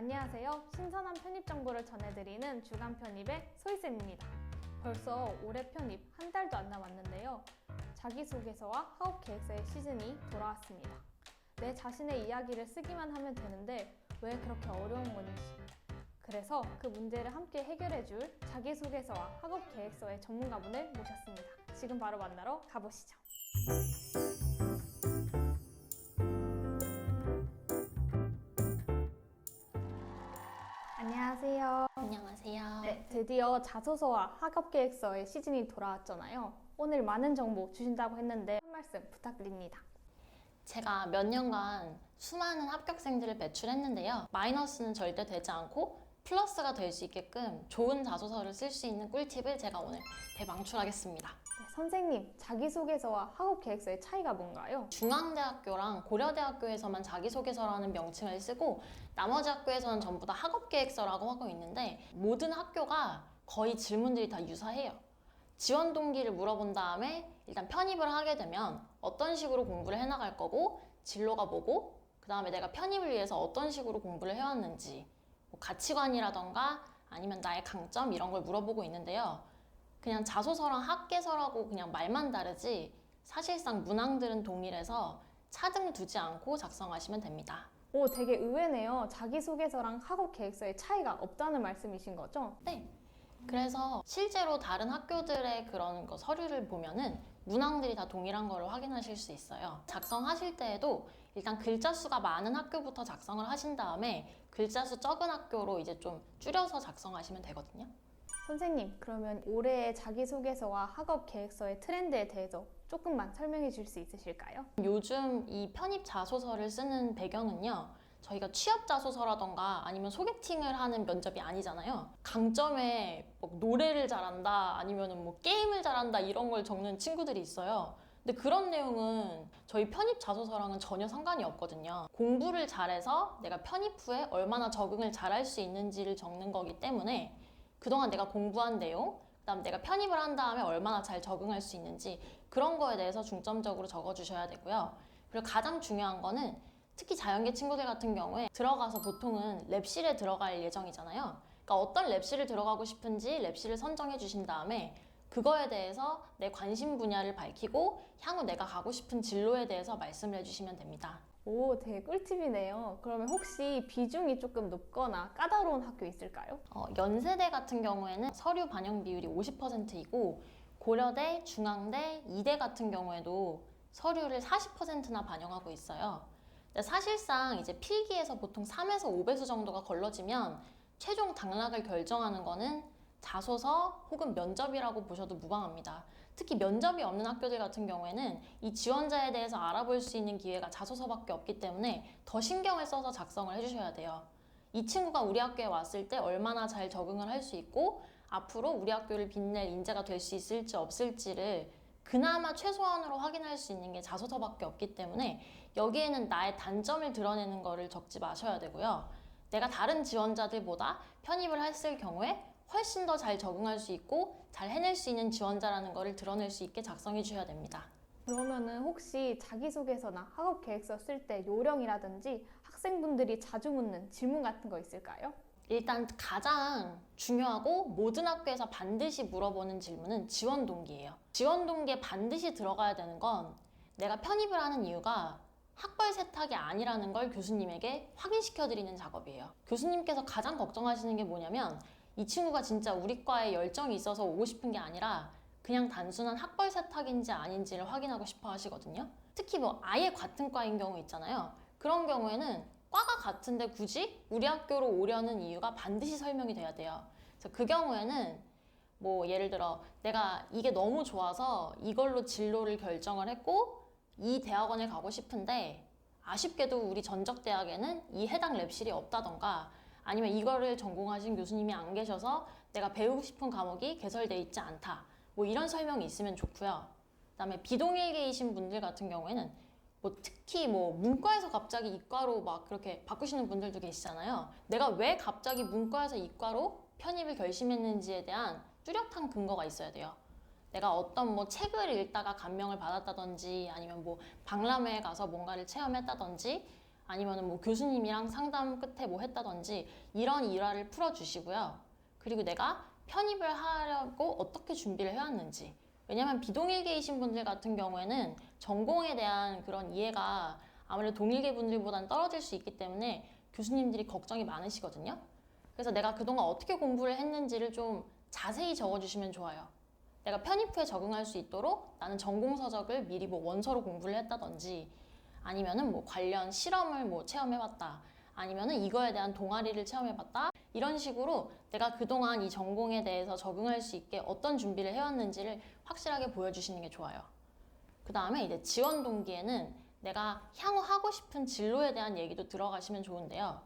안녕하세요. 신선한 편입 정보를 전해드리는 주간 편입의 소희쌤입니다. 벌써 올해 편입 한 달도 안 남았는데요. 자기소개서와 학업 계획서의 시즌이 돌아왔습니다. 내 자신의 이야기를 쓰기만 하면 되는데 왜 그렇게 어려운 건지. 그래서 그 문제를 함께 해결해줄 자기소개서와 학업 계획서의 전문가분을 모셨습니다. 지금 바로 만나러 가보시죠. 안녕하세요. 안녕하세요. 네, 드디어 자소서와 학업 계획서의 시즌이 돌아왔잖아요. 오늘 많은 정보 주신다고 했는데 한 말씀 부탁드립니다. 제가 몇 년간 수많은 합격생들을 배출했는데요. 마이너스는 절대 되지 않고 플러스가 될 수 있게끔 좋은 자소서를 쓸 수 있는 꿀팁을 제가 오늘 대방출하겠습니다. 네, 선생님, 자기소개서와 학업 계획서의 차이가 뭔가요? 중앙대학교랑 고려대학교에서만 자기소개서라는 명칭을 쓰고 나머지 학교에서는 전부 다 학업계획서라고 하고 있는데 모든 학교가 거의 질문들이 다 유사해요. 지원 동기를 물어본 다음에 일단 편입을 하게 되면 어떤 식으로 공부를 해나갈 거고 진로가 뭐고 그 다음에 내가 편입을 위해서 어떤 식으로 공부를 해왔는지 뭐 가치관이라던가 아니면 나의 강점 이런 걸 물어보고 있는데요. 그냥 자소서랑 학계서라고 그냥 말만 다르지 사실상 문항들은 동일해서 차등을 두지 않고 작성하시면 됩니다. 오, 되게 의외네요. 자기소개서랑 학업 계획서의 차이가 없다는 말씀이신 거죠? 네. 그래서 실제로 다른 학교들의 그런 거 서류를 보면은 문항들이 다 동일한 거를 확인하실 수 있어요. 작성하실 때에도 일단 글자 수가 많은 학교부터 작성을 하신 다음에 글자 수 적은 학교로 이제 좀 줄여서 작성하시면 되거든요. 선생님, 그러면 올해의 자기소개서와 학업 계획서의 트렌드에 대해서 조금만 설명해 줄 수 있으실까요? 요즘 이 편입 자소서를 쓰는 배경은요. 저희가 취업 자소서라던가 아니면 소개팅을 하는 면접이 아니잖아요. 강점에 뭐 노래를 잘한다 아니면 뭐 게임을 잘한다 이런 걸 적는 친구들이 있어요. 근데 그런 내용은 저희 편입 자소서랑은 전혀 상관이 없거든요. 공부를 잘해서 내가 편입 후에 얼마나 적응을 잘할 수 있는지를 적는 거기 때문에 그동안 내가 공부한 내용, 그다음 내가 편입을 한 다음에 얼마나 잘 적응할 수 있는지 그런 거에 대해서 중점적으로 적어 주셔야 되고요. 그리고 가장 중요한 거는 특히 자연계 친구들 같은 경우에 들어가서 보통은 랩실에 들어갈 예정이잖아요. 그러니까 어떤 랩실을 들어가고 싶은지 랩실을 선정해 주신 다음에 그거에 대해서 내 관심 분야를 밝히고 향후 내가 가고 싶은 진로에 대해서 말씀을 해주시면 됩니다. 오, 되게 꿀팁이네요. 그러면 혹시 비중이 조금 높거나 까다로운 학교 있을까요? 어, 연세대 같은 경우에는 서류 반영 비율이 50%이고 고려대, 중앙대, 이대 같은 경우에도 서류를 40%나 반영하고 있어요. 근데 사실상 이제 필기에서 보통 3에서 5배수 정도가 걸러지면 최종 당락을 결정하는 거는 자소서 혹은 면접이라고 보셔도 무방합니다. 특히 면접이 없는 학교들 같은 경우에는 이 지원자에 대해서 알아볼 수 있는 기회가 자소서밖에 없기 때문에 더 신경을 써서 작성을 해주셔야 돼요. 이 친구가 우리 학교에 왔을 때 얼마나 잘 적응을 할 수 있고 앞으로 우리 학교를 빛낼 인재가 될 수 있을지 없을지를 그나마 최소한으로 확인할 수 있는 게 자소서밖에 없기 때문에 여기에는 나의 단점을 드러내는 거를 적지 마셔야 되고요. 내가 다른 지원자들보다 편입을 했을 경우에 훨씬 더 잘 적응할 수 있고 잘 해낼 수 있는 지원자라는 거를 드러낼 수 있게 작성해 주셔야 됩니다. 그러면은 혹시 자기소개서나 학업 계획서 쓸 때 요령이라든지 학생분들이 자주 묻는 질문 같은 거 있을까요? 일단 가장 중요하고 모든 학교에서 반드시 물어보는 질문은 지원 동기예요. 지원 동기에 반드시 들어가야 되는 건 내가 편입을 하는 이유가 학벌 세탁이 아니라는 걸 교수님에게 확인시켜 드리는 작업이에요. 교수님께서 가장 걱정하시는 게 뭐냐면 이 친구가 진짜 우리 과에 열정이 있어서 오고 싶은 게 아니라 그냥 단순한 학벌 세탁인지 아닌지를 확인하고 싶어 하시거든요. 특히 뭐 아예 같은 과인 경우 있잖아요. 그런 경우에는 과가 같은데 굳이 우리 학교로 오려는 이유가 반드시 설명이 돼야 돼요. 그래서 그 경우에는 뭐 예를 들어 내가 이게 너무 좋아서 이걸로 진로를 결정을 했고 이 대학원에 가고 싶은데 아쉽게도 우리 전적 대학에는 이 해당 랩실이 없다던가 아니면 이거를 전공하신 교수님이 안 계셔서 내가 배우고 싶은 과목이 개설돼 있지 않다. 뭐 이런 설명이 있으면 좋고요. 그다음에 비동일계이신 분들 같은 경우에는 뭐 특히 뭐 문과에서 갑자기 이과로 막 그렇게 바꾸시는 분들도 계시잖아요. 내가 왜 갑자기 문과에서 이과로 편입을 결심했는지에 대한 뚜렷한 근거가 있어야 돼요. 내가 어떤 뭐 책을 읽다가 감명을 받았다든지 아니면 뭐 박람회에 가서 뭔가를 체험했다든지 아니면 뭐 교수님이랑 상담 끝에 뭐 했다든지 이런 일화를 풀어주시고요. 그리고 내가 편입을 하려고 어떻게 준비를 해왔는지 왜냐면 비동일계이신 분들 같은 경우에는 전공에 대한 그런 이해가 아무래도 동일계 분들보다는 떨어질 수 있기 때문에 교수님들이 걱정이 많으시거든요. 그래서 내가 그동안 어떻게 공부를 했는지를 좀 자세히 적어주시면 좋아요. 내가 편입 후에 적응할 수 있도록 나는 전공 서적을 미리 뭐 원서로 공부를 했다든지 아니면은 뭐 관련 실험을 뭐 체험해봤다. 아니면은 이거에 대한 동아리를 체험해봤다. 이런 식으로 내가 그동안 이 전공에 대해서 적응할 수 있게 어떤 준비를 해왔는지를 확실하게 보여주시는 게 좋아요. 그 다음에 이제 지원 동기에는 내가 향후 하고 싶은 진로에 대한 얘기도 들어가시면 좋은데요.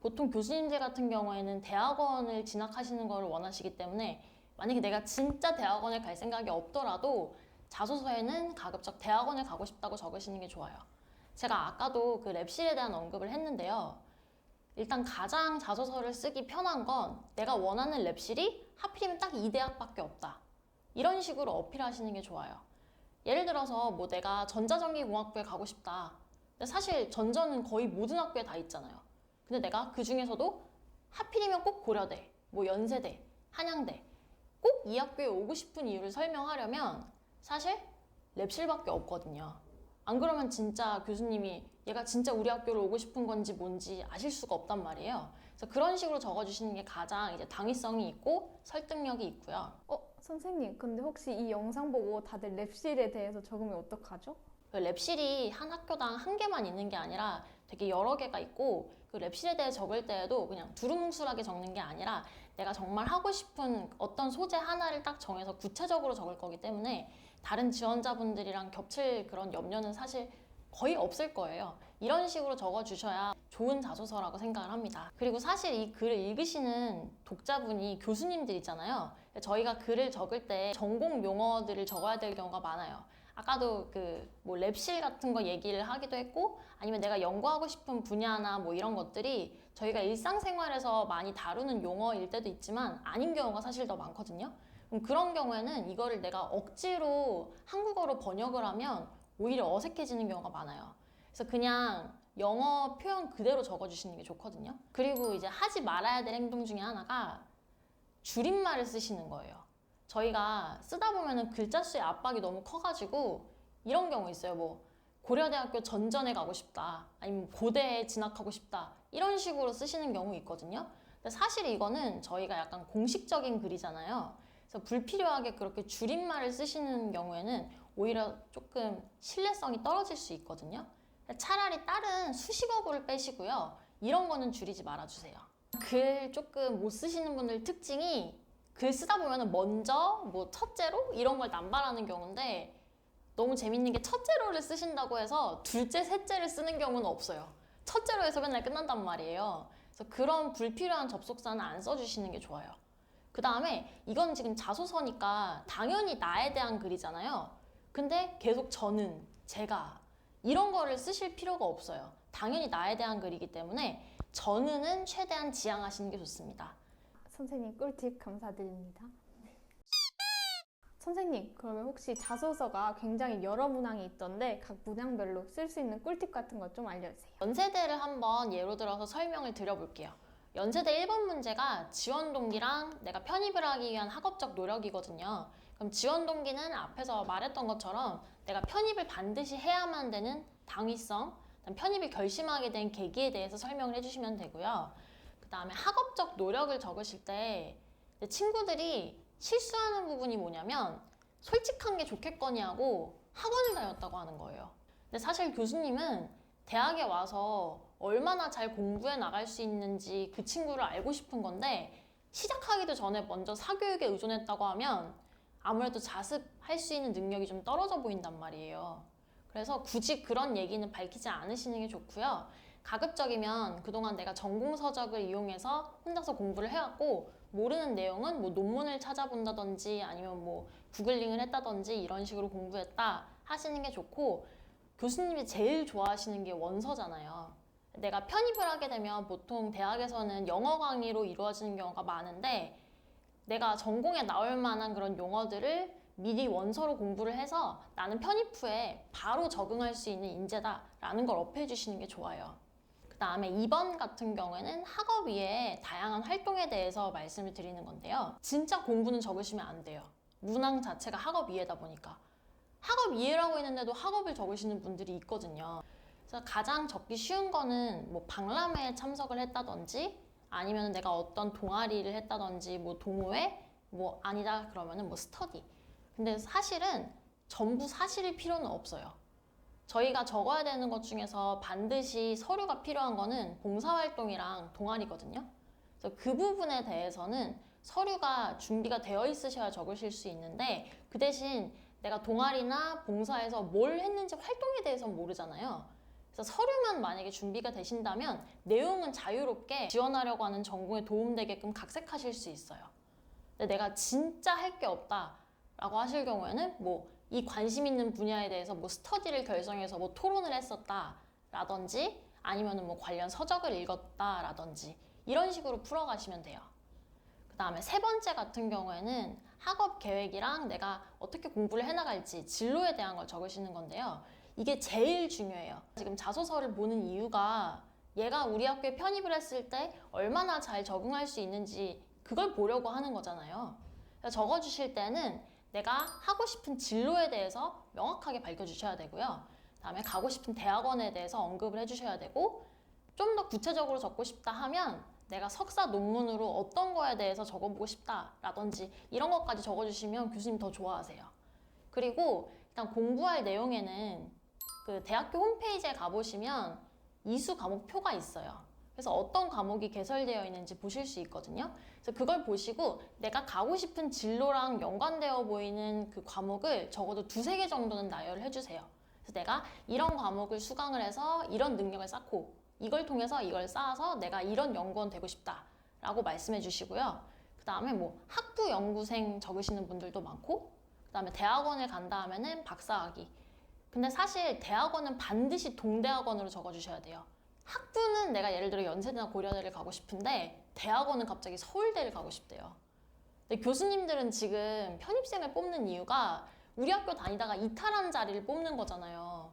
보통 교수님들 같은 경우에는 대학원을 진학하시는 걸 원하시기 때문에 만약에 내가 진짜 대학원을 갈 생각이 없더라도 자소서에는 가급적 대학원을 가고 싶다고 적으시는 게 좋아요. 제가 아까도 그 랩실에 대한 언급을 했는데요. 일단 가장 자소서를 쓰기 편한 건 내가 원하는 랩실이 하필이면 딱 이 대학밖에 없다. 이런 식으로 어필하시는 게 좋아요. 예를 들어서 뭐 내가 전자전기공학부에 가고 싶다. 근데 사실 전전은 거의 모든 학교에 다 있잖아요. 근데 내가 그 중에서도 하필이면 꼭 고려대, 뭐 연세대, 한양대 꼭 이 학교에 오고 싶은 이유를 설명하려면 사실 랩실밖에 없거든요. 안 그러면 진짜 교수님이 얘가 진짜 우리 학교를 오고 싶은 건지 뭔지 아실 수가 없단 말이에요. 그래서 그런 식으로 적어주시는 게 가장 이제 당위성이 있고 설득력이 있고요. 어, 선생님, 근데 혹시 이 영상 보고 다들 랩실에 대해서 적으면 어떡하죠? 그 랩실이 한 학교당 한 개만 있는 게 아니라 되게 여러 개가 있고 그 랩실에 대해 적을 때에도 그냥 두루뭉술하게 적는 게 아니라 내가 정말 하고 싶은 어떤 소재 하나를 딱 정해서 구체적으로 적을 거기 때문에 다른 지원자분들이랑 겹칠 그런 염려는 사실 거의 없을 거예요. 이런 식으로 적어주셔야 좋은 자소서라고 생각을 합니다. 그리고 사실 이 글을 읽으시는 독자분이 교수님들이잖아요. 저희가 글을 적을 때 전공 용어들을 적어야 될 경우가 많아요. 아까도 그 뭐 랩실 같은 거 얘기를 하기도 했고 아니면 내가 연구하고 싶은 분야나 뭐 이런 것들이 저희가 일상생활에서 많이 다루는 용어일 때도 있지만 아닌 경우가 사실 더 많거든요. 그럼 그런 경우에는 이거를 내가 억지로 한국어로 번역을 하면 오히려 어색해지는 경우가 많아요. 그래서 그냥 영어 표현 그대로 적어주시는 게 좋거든요. 그리고 이제 하지 말아야 될 행동 중에 하나가 줄임말을 쓰시는 거예요. 저희가 쓰다 보면은 글자 수의 압박이 너무 커가지고 이런 경우 있어요. 뭐 고려대학교 전전에 가고 싶다. 아니면 고대에 진학하고 싶다. 이런 식으로 쓰시는 경우 있거든요. 근데 사실 이거는 저희가 약간 공식적인 글이잖아요. 그래서 불필요하게 그렇게 줄임말을 쓰시는 경우에는 오히려 조금 신뢰성이 떨어질 수 있거든요. 차라리 다른 수식어구를 빼시고요. 이런 거는 줄이지 말아주세요. 글 조금 못 쓰시는 분들 특징이 글 쓰다 보면은 먼저 뭐 첫째로 이런 걸 남발하는 경우인데 너무 재밌는 게 첫째로를 쓰신다고 해서 둘째, 셋째를 쓰는 경우는 없어요. 첫째로 해서 맨날 끝난단 말이에요. 그래서 그런 불필요한 접속사는 안 써주시는 게 좋아요. 그 다음에 이건 지금 자소서니까 당연히 나에 대한 글이잖아요. 근데 계속 저는, 제가 이런 거를 쓰실 필요가 없어요. 당연히 나에 대한 글이기 때문에 저는은 최대한 지양하시는 게 좋습니다. 선생님 꿀팁 감사드립니다. 선생님, 그러면 혹시 자소서가 굉장히 여러 문항이 있던데 각 문항별로 쓸 수 있는 꿀팁 같은 것 좀 알려주세요. 연세대를 한번 예로 들어서 설명을 드려볼게요. 연세대 1번 문제가 지원 동기랑 내가 편입을 하기 위한 학업적 노력이거든요. 그럼 지원 동기는 앞에서 말했던 것처럼 내가 편입을 반드시 해야만 되는 당위성, 편입을 결심하게 된 계기에 대해서 설명을 해주시면 되고요. 그 다음에 학업적 노력을 적으실 때내 친구들이 실수하는 부분이 뭐냐면 솔직한 게 좋겠거니 하고 학원을 다녔다고 하는 거예요. 근데 사실 교수님은 대학에 와서 얼마나 잘 공부해 나갈 수 있는지 그 친구를 알고 싶은 건데 시작하기도 전에 먼저 사교육에 의존했다고 하면 아무래도 자습할 수 있는 능력이 좀 떨어져 보인단 말이에요. 그래서 굳이 그런 얘기는 밝히지 않으시는 게 좋고요. 가급적이면 그동안 내가 전공 서적을 이용해서 혼자서 공부를 해왔고 모르는 내용은 뭐 논문을 찾아본다든지 아니면 뭐 구글링을 했다든지 이런 식으로 공부했다 하시는 게 좋고 교수님이 제일 좋아하시는 게 원서잖아요. 내가 편입을 하게 되면 보통 대학에서는 영어 강의로 이루어지는 경우가 많은데 내가 전공에 나올 만한 그런 용어들을 미리 원서로 공부를 해서 나는 편입 후에 바로 적응할 수 있는 인재다라는 걸 어필해 주시는 게 좋아요. 그 다음에 2번 같은 경우에는 학업 위에 다양한 활동에 대해서 말씀을 드리는 건데요. 진짜 공부는 적으시면 안 돼요. 문항 자체가 학업 이해다 보니까. 학업 이해라고 했는데도 학업을 적으시는 분들이 있거든요. 그래서 가장 적기 쉬운 거는 뭐 박람회에 참석을 했다든지 아니면 내가 어떤 동아리를 했다든지 뭐 동호회 뭐 아니다 그러면은 뭐 스터디. 근데 사실은 전부 사실일 필요는 없어요. 저희가 적어야 되는 것 중에서 반드시 서류가 필요한 거는 봉사활동이랑 동아리거든요. 그래서 그 부분에 대해서는 서류가 준비가 되어 있으셔야 적으실 수 있는데 그 대신 내가 동아리나 봉사에서 뭘 했는지 활동에 대해서는 모르잖아요. 그래서 서류만 만약에 준비가 되신다면 내용은 자유롭게 지원하려고 하는 전공에 도움되게끔 각색하실 수 있어요. 근데 내가 진짜 할 게 없다 라고 하실 경우에는 뭐 이 관심 있는 분야에 대해서 뭐 스터디를 결성해서 뭐 토론을 했었다 라든지 아니면은 뭐 관련 서적을 읽었다 라든지 이런 식으로 풀어가시면 돼요. 그 다음에 세 번째 같은 경우에는 학업 계획이랑 내가 어떻게 공부를 해나갈지 진로에 대한 걸 적으시는 건데요. 이게 제일 중요해요. 지금 자소서를 보는 이유가 얘가 우리 학교에 편입을 했을 때 얼마나 잘 적응할 수 있는지 그걸 보려고 하는 거잖아요. 적어주실 때는 내가 하고 싶은 진로에 대해서 명확하게 밝혀주셔야 되고요. 다음에 가고 싶은 대학원에 대해서 언급을 해주셔야 되고 좀 더 구체적으로 적고 싶다 하면 내가 석사 논문으로 어떤 거에 대해서 적어보고 싶다라든지 이런 것까지 적어주시면 교수님 더 좋아하세요. 그리고 일단 공부할 내용에는 그 대학교 홈페이지에 가보시면 이수 과목표가 있어요. 그래서 어떤 과목이 개설되어 있는지 보실 수 있거든요. 그래서 그걸 보시고 내가 가고 싶은 진로랑 연관되어 보이는 그 과목을 적어도 두세 개 정도는 나열을 해주세요. 그래서 내가 이런 과목을 수강을 해서 이런 능력을 쌓고 이걸 통해서 이걸 쌓아서 내가 이런 연구원 되고 싶다 라고 말씀해 주시고요. 그 다음에 뭐 학부 연구생 적으시는 분들도 많고, 그 다음에 대학원을 간다 하면은 박사학위. 근데 사실 대학원은 반드시 동대학원으로 적어주셔야 돼요. 학부는 내가 예를 들어 연세대나 고려대를 가고 싶은데 대학원은 갑자기 서울대를 가고 싶대요. 근데 교수님들은 지금 편입생을 뽑는 이유가 우리 학교 다니다가 이탈한 자리를 뽑는 거잖아요.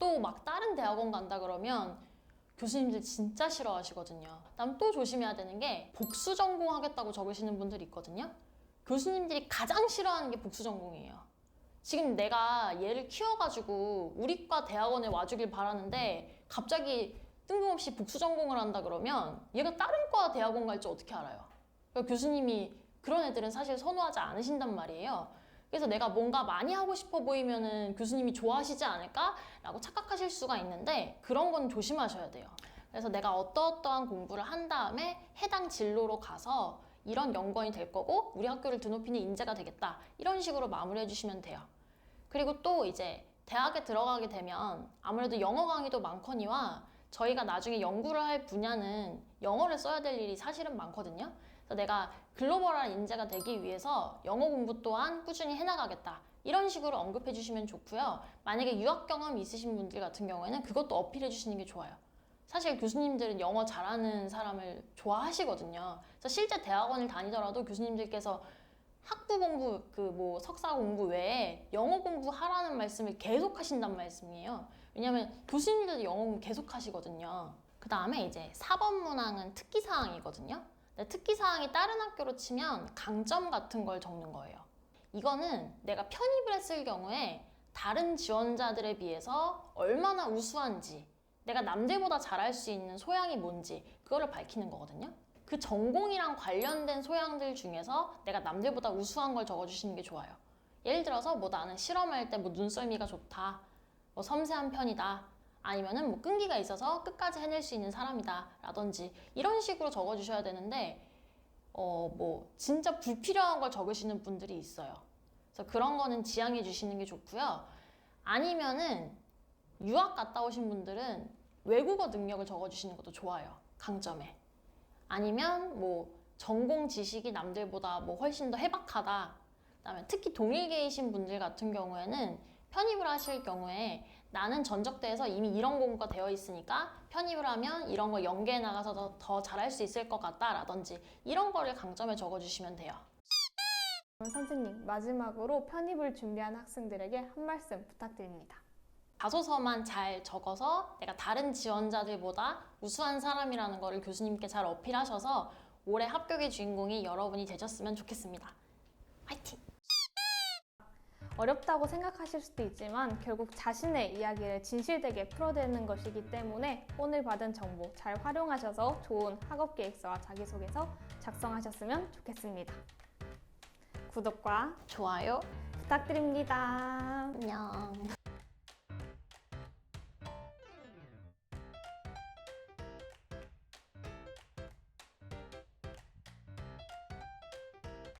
또 막 다른 대학원 간다 그러면 교수님들 진짜 싫어하시거든요. 그다음 또 조심해야 되는 게 복수 전공하겠다고 적으시는 분들이 있거든요. 교수님들이 가장 싫어하는 게 복수 전공이에요. 지금 내가 얘를 키워가지고 우리과 대학원에 와주길 바라는데 갑자기 뜬금없이 복수 전공을 한다 그러면 얘가 다른 과 대학원 갈지 어떻게 알아요? 그러니까 교수님이 그런 애들은 사실 선호하지 않으신단 말이에요. 그래서 내가 뭔가 많이 하고 싶어 보이면은 교수님이 좋아하시지 않을까라고 착각하실 수가 있는데 그런 건 조심하셔야 돼요. 그래서 내가 어떠어떠한 공부를 한 다음에 해당 진로로 가서 이런 연구원이 될 거고 우리 학교를 드높이는 인재가 되겠다 이런 식으로 마무리해 주시면 돼요. 그리고 또 이제 대학에 들어가게 되면 아무래도 영어 강의도 많거니와 저희가 나중에 연구를 할 분야는 영어를 써야 될 일이 사실은 많거든요. 그래서 내가 글로벌한 인재가 되기 위해서 영어 공부 또한 꾸준히 해나가겠다. 이런 식으로 언급해 주시면 좋고요. 만약에 유학 경험 있으신 분들 같은 경우에는 그것도 어필해 주시는 게 좋아요. 사실 교수님들은 영어 잘하는 사람을 좋아하시거든요. 그래서 실제 대학원을 다니더라도 교수님들께서 학부 공부, 그 뭐 석사 공부 외에 영어 공부 하라는 말씀을 계속 하신단 말씀이에요. 왜냐하면 교수님들도 영어 공부 계속 하시거든요. 그 다음에 이제 4번 문항은 특기 사항이거든요. 특기 사항이 다른 학교로 치면 강점 같은 걸 적는 거예요. 이거는 내가 편입을 했을 경우에 다른 지원자들에 비해서 얼마나 우수한지, 내가 남들보다 잘할 수 있는 소양이 뭔지 그거를 밝히는 거거든요. 그 전공이랑 관련된 소양들 중에서 내가 남들보다 우수한 걸 적어주시는 게 좋아요. 예를 들어서 뭐 나는 실험할 때 뭐 눈썰미가 좋다, 뭐 섬세한 편이다, 아니면은 뭐 끈기가 있어서 끝까지 해낼 수 있는 사람이다, 라든지 이런 식으로 적어주셔야 되는데 어 뭐 진짜 불필요한 걸 적으시는 분들이 있어요. 그래서 그런 거는 지양해 주시는 게 좋고요. 아니면은 유학 갔다 오신 분들은 외국어 능력을 적어주시는 것도 좋아요. 강점에. 아니면 뭐 전공 지식이 남들보다 뭐 훨씬 더 해박하다. 그다음에 특히 동일계이신 분들 같은 경우에는 편입을 하실 경우에 나는 전적대에서 이미 이런 공부가 되어 있으니까 편입을 하면 이런 거 연계해 나가서 더, 더 잘할 수 있을 것 같다라든지 이런 거를 강점에 적어주시면 돼요. 선생님, 마지막으로 편입을 준비한 학생들에게 한 말씀 부탁드립니다. 자소서만 잘 적어서 내가 다른 지원자들보다 우수한 사람이라는 거를 교수님께 잘 어필하셔서 올해 합격의 주인공이 여러분이 되셨으면 좋겠습니다. 화이팅! 어렵다고 생각하실 수도 있지만 결국 자신의 이야기를 진실되게 풀어내는 것이기 때문에 오늘 받은 정보 잘 활용하셔서 좋은 학업 계획서와 자기소개서 작성하셨으면 좋겠습니다. 구독과 좋아요. 부탁드립니다. 안녕.